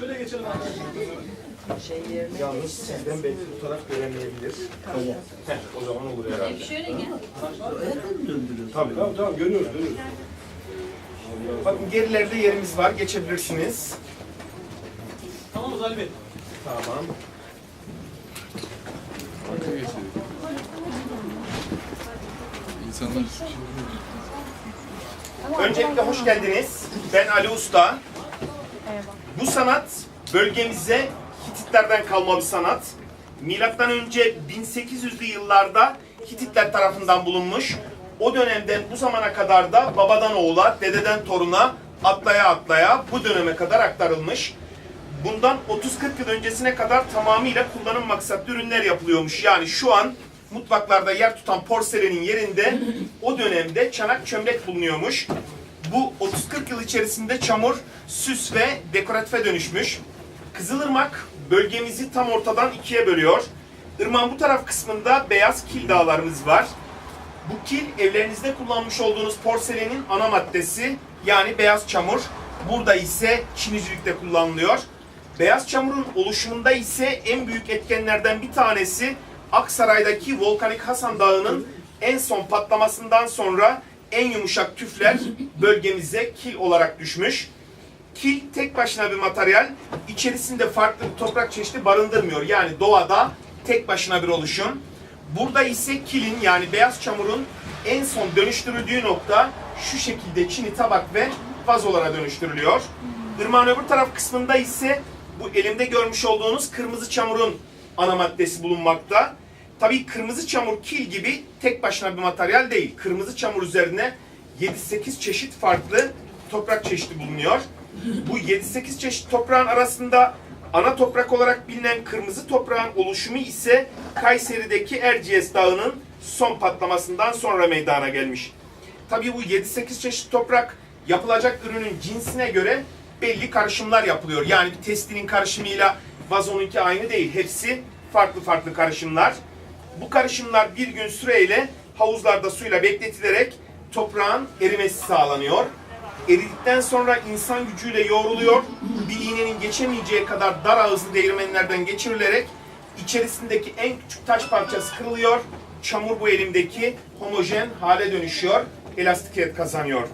Şöyle geçelim. Yalnız sizden belki fotoğraf göremeyebilir. Heh, o zaman olur herhalde. Şöyle gel. Tabii tamam tamam görüyoruz görüyoruz. Bakın gerilerde yerimiz var geçebilirsiniz. Tamamız Ali Bey. Tamam. İnsanlar Öncelikle hoş geldiniz. Ben Ali Usta. Bu sanat bölgemize Hititlerden kalma bir sanat. Milattan önce 1800'lü yıllarda Hititler tarafından bulunmuş. O dönemden bu zamana kadar da babadan oğula, dededen toruna atlaya atlaya bu döneme kadar aktarılmış. Bundan 30-40 yıl öncesine kadar tamamıyla kullanım maksatlı ürünler yapılıyormuş. Yani şu an mutfaklarda yer tutan porselenin yerinde o dönemde çanak çömlek bulunuyormuş. Bu 30-40 yıl içerisinde çamur, süs ve dekoratife dönüşmüş. Kızılırmak bölgemizi tam ortadan ikiye bölüyor. Irmağın bu taraf kısmında beyaz kil dağlarımız var. Bu kil evlerinizde kullanmış olduğunuz porselenin ana maddesi yani beyaz çamur. Burada ise çinicilikte kullanılıyor. Beyaz çamurun oluşumunda ise en büyük etkenlerden bir tanesi Aksaray'daki volkanik Hasan Dağı'nın en son patlamasından sonra en yumuşak tüfler bölgemize kil olarak düşmüş. Kil tek başına bir materyal, içerisinde farklı bir toprak çeşidi barındırmıyor. Yani doğada tek başına bir oluşum. Burada ise kilin yani beyaz çamurun en son dönüştürüldüğü nokta şu şekilde çini tabak ve vazolara dönüştürülüyor. Irmağın öbür taraf kısmında ise bu elimde görmüş olduğunuz kırmızı çamurun ana maddesi bulunmakta. Tabii kırmızı çamur kil gibi tek başına bir materyal değil. Kırmızı çamur üzerine 7-8 çeşit farklı toprak çeşidi bulunuyor. Bu 7-8 çeşit toprağın arasında ana toprak olarak bilinen kırmızı toprağın oluşumu ise Kayseri'deki Erciyes Dağı'nın son patlamasından sonra meydana gelmiş. Tabii bu 7-8 çeşit toprak yapılacak ürünün cinsine göre belli karışımlar yapılıyor. Yani bir testinin karışımıyla vazonunki aynı değil. Hepsi farklı farklı karışımlar. Bu karışımlar bir gün süreyle havuzlarda suyla bekletilerek toprağın erimesi sağlanıyor. Eridikten sonra insan gücüyle yoğruluyor. Bir iğnenin geçemeyeceği kadar dar ağızlı değirmenlerden geçirilerek içerisindeki en küçük taş parçası kırılıyor. Çamur bu elimdeki homojen hale dönüşüyor. Elastikiyet kazanıyor.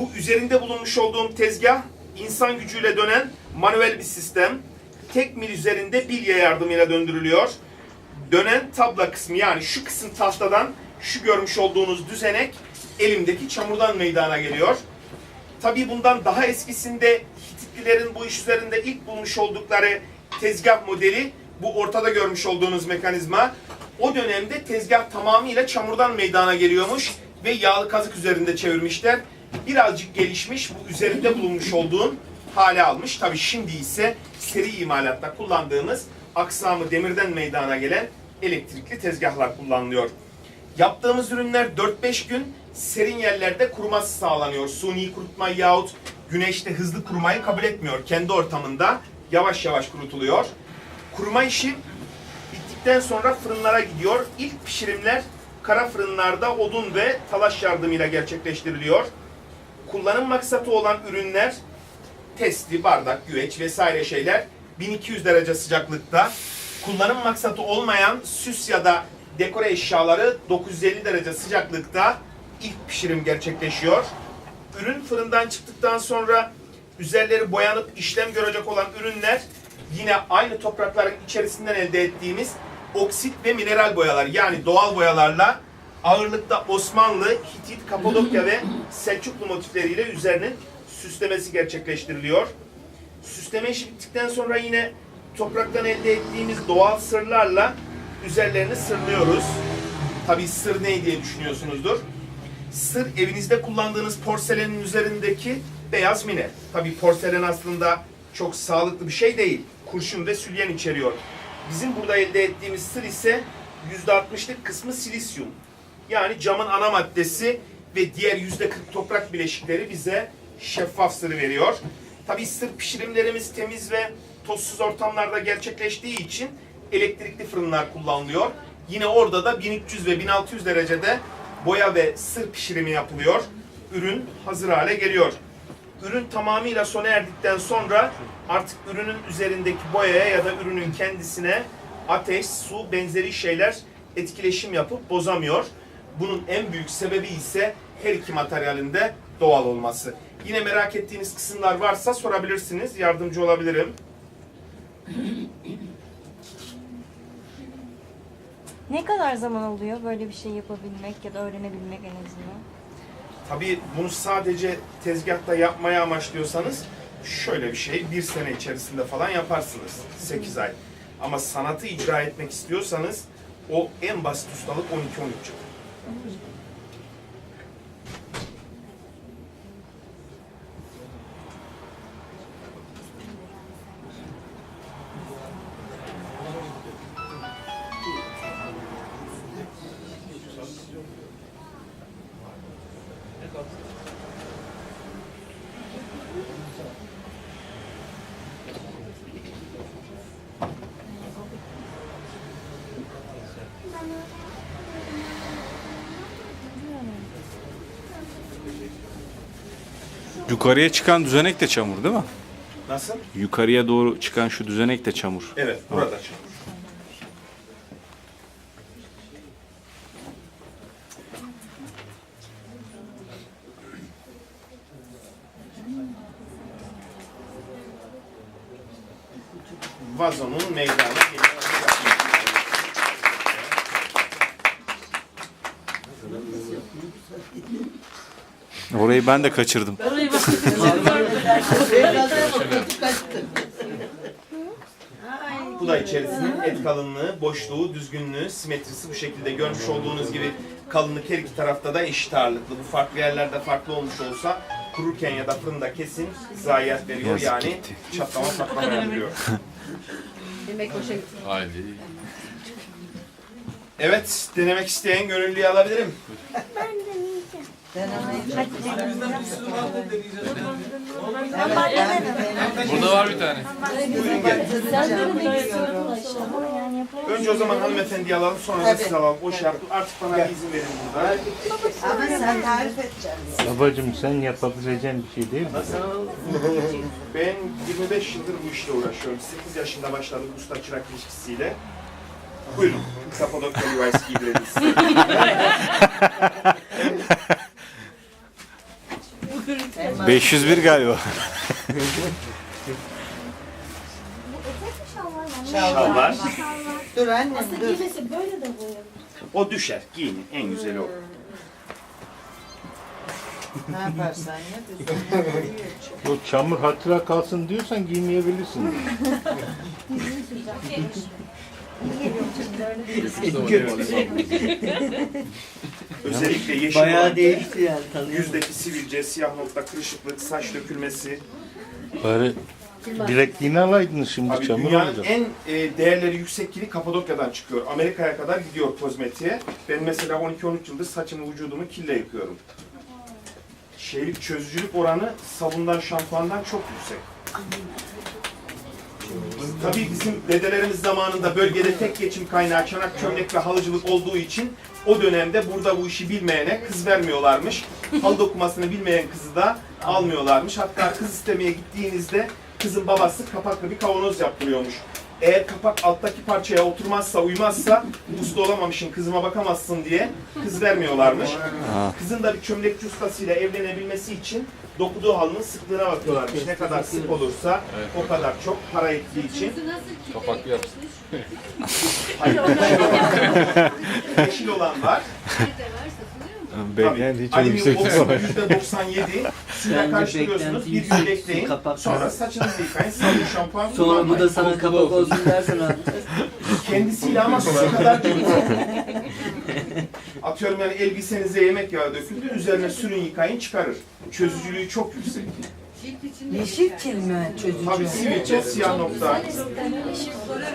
Bu üzerinde bulunmuş olduğum tezgah insan gücüyle dönen manuel bir sistem. Tek mil üzerinde bilye yardımıyla döndürülüyor. Dönen tabla kısmı yani şu kısım tahtadan şu görmüş olduğunuz düzenek elimdeki çamurdan meydana geliyor. Tabii bundan daha eskisinde Hititlilerin bu iş üzerinde ilk bulmuş oldukları tezgah modeli bu ortada görmüş olduğunuz mekanizma. O dönemde tezgah tamamıyla çamurdan meydana geliyormuş ve yağlı kazık üzerinde çevirmişler. Birazcık gelişmiş bu üzerinde bulunmuş olduğun hale almış. Tabii şimdi ise seri imalatta kullandığımız aksamı demirden meydana gelen elektrikli tezgahlar kullanılıyor. Yaptığımız ürünler 4-5 gün serin yerlerde kuruması sağlanıyor. Suni kurutma yahut güneşte hızlı kurumayı kabul etmiyor. Kendi ortamında yavaş yavaş kurutuluyor. Kuruma işi bittikten sonra fırınlara gidiyor. İlk pişirimler kara fırınlarda odun ve talaş yardımıyla gerçekleştiriliyor. Kullanım maksatı olan ürünler testi, bardak, güveç vesaire şeyler 1200 derece sıcaklıkta. Kullanım maksatı olmayan süs ya da dekore eşyaları 950 derece sıcaklıkta ilk pişirim gerçekleşiyor. Ürün fırından çıktıktan sonra üzerleri boyanıp işlem görecek olan ürünler yine aynı toprakların içerisinden elde ettiğimiz oksit ve mineral boyalar yani doğal boyalarla ağırlıkta Osmanlı, Hitit, Kapadokya ve Selçuklu motifleriyle üzerinin süslemesi gerçekleştiriliyor. Süsleme işi bittikten sonra yine topraktan elde ettiğimiz doğal sırlarla üzerlerini sırlıyoruz. Tabii sır ne diye düşünüyorsunuzdur. Sır evinizde kullandığınız porselenin üzerindeki beyaz mine. Tabii porselen aslında çok sağlıklı bir şey değil. Kurşun ve sülyen içeriyor. Bizim burada elde ettiğimiz sır ise %60'lık kısmı silisyum. Yani camın ana maddesi ve diğer %40 toprak bileşikleri bize şeffaf sırrı veriyor. Tabii sır pişirimlerimiz temiz ve tozsuz ortamlarda gerçekleştiği için elektrikli fırınlar kullanılıyor. Yine orada da 1300 ve 1600 derecede boya ve sır pişirimi yapılıyor. Ürün hazır hale geliyor. Ürün tamamıyla sona erdikten sonra artık ürünün üzerindeki boyaya ya da ürünün kendisine ateş, su benzeri şeyler etkileşim yapıp bozamıyor. Bunun en büyük sebebi ise her iki materyalinde doğal olması. Yine merak ettiğiniz kısımlar varsa sorabilirsiniz. Yardımcı olabilirim. Ne kadar zaman oluyor böyle bir şey yapabilmek ya da öğrenebilmek en azından? Tabii bunu sadece tezgahta yapmaya amaçlıyorsanız şöyle bir şey bir sene içerisinde falan yaparsınız. 8 ay. Ama sanatı icra etmek istiyorsanız o en basit ustalık 12-13 yıl. Yukarıya çıkan düzenek de çamur değil mi? Nasıl? Yukarıya doğru çıkan şu düzenek de çamur. Evet, burada çamur. Vazonun meydana geliyor. Orayı ben de kaçırdım. Bu da içerisinin et kalınlığı, boşluğu, düzgünlüğü, simetrisi bu şekilde görmüş olduğunuz gibi kalınlık her iki tarafta da eşit ağırlıklı. Bu farklı yerlerde farklı olmuş olsa kururken ya da fırında kesin zayiat veriyor Yazık yani gitti. çatlama patlama yapıyor. Haydi. Evet, denemek isteyen gönüllüyü alabilirim. Burada var bir tane. Önce o zaman hanımefendiyi alalım, sonra da siz alalım. O şey yaptı. Artık bana bir izin verin burada. Ama sen tarif edeceksin. Babacım sen yapabileceğin bir şey değil mi? Ben 25 yıldır bu işle uğraşıyorum. 8 yaşında başladık usta çırak ilişkisiyle. Buyurun. Kapadokya Üniversitesi İdrisi. 501 galiba. Şalvar. Dur annem dur. O düşer. Giyinin. En güzeli o. Ne yaparsan ya. Bu çamur hatıra kalsın diyorsan giymeyebilirsin. Özellikle yeşil Bayağı olan, değişti yani tanıyorum. yüzdeki sivilce, siyah nokta, kırışıklık, saç dökülmesi. Bari bilekliğini alaydınız şimdi Abi çamur dünyanın olacak. en e, değerleri yüksek kili Kapadokya'dan çıkıyor. Amerika'ya kadar gidiyor kozmetiğe. Ben mesela 12-13 yıldır saçımı, vücudumu kille yıkıyorum. Şeylik çözücülük oranı sabundan, şampuandan çok yüksek. Tabii bizim dedelerimiz zamanında bölgede tek geçim kaynağı çanak çömlek ve halıcılık olduğu için o dönemde burada bu işi bilmeyene kız vermiyorlarmış. Halı dokumasını bilmeyen kızı da almıyorlarmış. Hatta kız istemeye gittiğinizde kızın babası kapaklı bir kavanoz yaptırıyormuş. Eğer kapak alttaki parçaya oturmazsa, uymazsa usta olamamışsın, kızıma bakamazsın diye kız vermiyorlarmış. Kızın da bir çömlekçi ustasıyla evlenebilmesi için dokuduğu halının sıklığına bakıyorlarmış. Ne kadar sık olursa o kadar çok para ettiği için. Kapaklı yapsın. Yeşil olan var. Beklenti hiç öyle Alüminyum yüksek olsun değil. %97. Suyla Bence karıştırıyorsunuz. Bir gün bekleyin. kapak Sonra saçınızı yıkayın. Sabun şampuan Sonra bu kullanmayın. da sana kapak olsun dersen abi. Kendisiyle ama su kadar değil. Atıyorum yani elbisenize yemek yağı döküldü. Üzerine sürün yıkayın çıkarır. Çözücülüğü çok yüksek. Yeşil kil mi çözücü? Tabii sivilce, siyah nokta.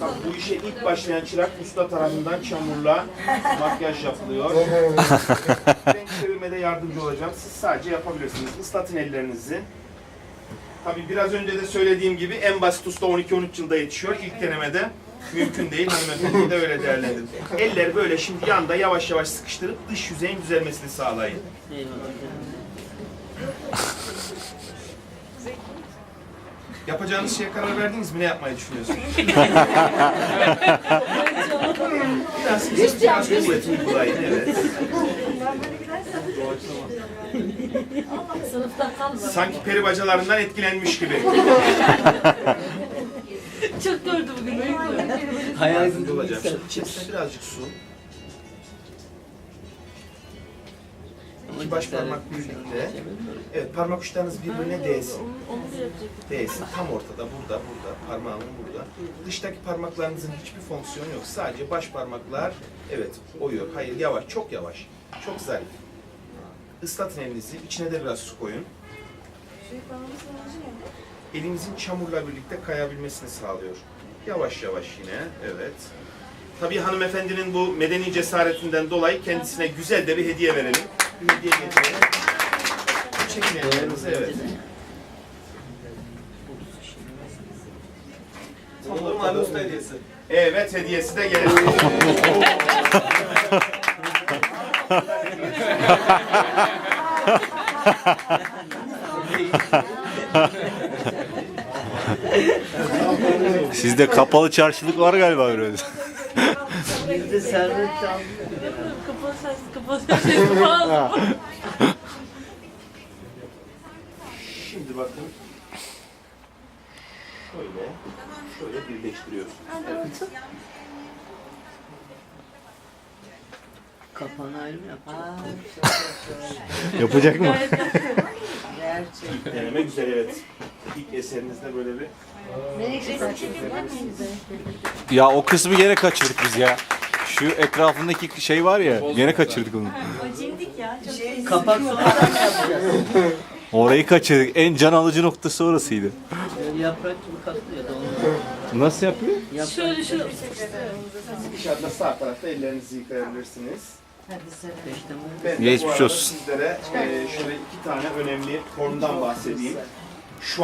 Bak bu işe ilk başlayan çırak usta tarafından çamurla makyaj yapılıyor. ben çevirmede yardımcı olacağım. Siz sadece yapabilirsiniz. Islatın ellerinizi. Tabii biraz önce de söylediğim gibi en basit usta 12-13 yılda yetişiyor. İlk denemede Mümkün değil. Hanımefendi de öyle değerlendirin. Eller böyle şimdi yanda yavaş yavaş sıkıştırıp dış yüzeyin düzelmesini sağlayın. Yapacağınız şeye karar verdiniz mi? Ne yapmayı düşünüyorsunuz? biraz, biraz kuvvet uygulayın, evet. Sanki peri bacalarından etkilenmiş gibi. Çok gördü bugün. Hayal Yardımcı olacağım. Şimdi birazcık su. İki baş parmak birlikte. Evet parmak uçlarınız birbirine değsin. Değsin. Tam ortada, burada, burada. Parmağının burada. Dıştaki parmaklarınızın hiçbir fonksiyonu yok. Sadece baş parmaklar, evet, oyuyor. Hayır, yavaş, çok yavaş. Çok zarif. Islatın elinizi. içine de biraz su koyun. Elinizin çamurla birlikte kayabilmesini sağlıyor. Yavaş yavaş yine, evet. Tabii hanımefendinin bu medeni cesaretinden dolayı kendisine güzel de bir hediye verelim. Hediye getirelim. Çekin ellerinizi, evet. Olur mu Ali Usta hediyesi? Evet, hediyesi de geldi. Sizde kapalı çarşılık var galiba biraz. Bizde servet Şimdi bakın. Şöyle, şöyle birleştiriyoruz. Evet. Kapağını ayrı mı yapacak? Yapacak mı? Gerçek. Deneme güzel evet. İlk eserinizde böyle bir. Ya o kısmı gene kaçırdık biz ya. Şu etrafındaki şey var ya, gene kaçırdık onu. O cindik ya. Çok Kapak sonradan mı yapacağız? Orayı kaçırdık. En can alıcı noktası orasıydı. Böyle yaprak gibi katlıyor da onu. Nasıl yapıyor? Yaprak Şöyle şu dışarıda sağ tarafta ellerinizi yıkayabilirsiniz. Ben de Geçmiş bu arada olsun. sizlere e, şöyle iki tane önemli formdan bahsedeyim. Şu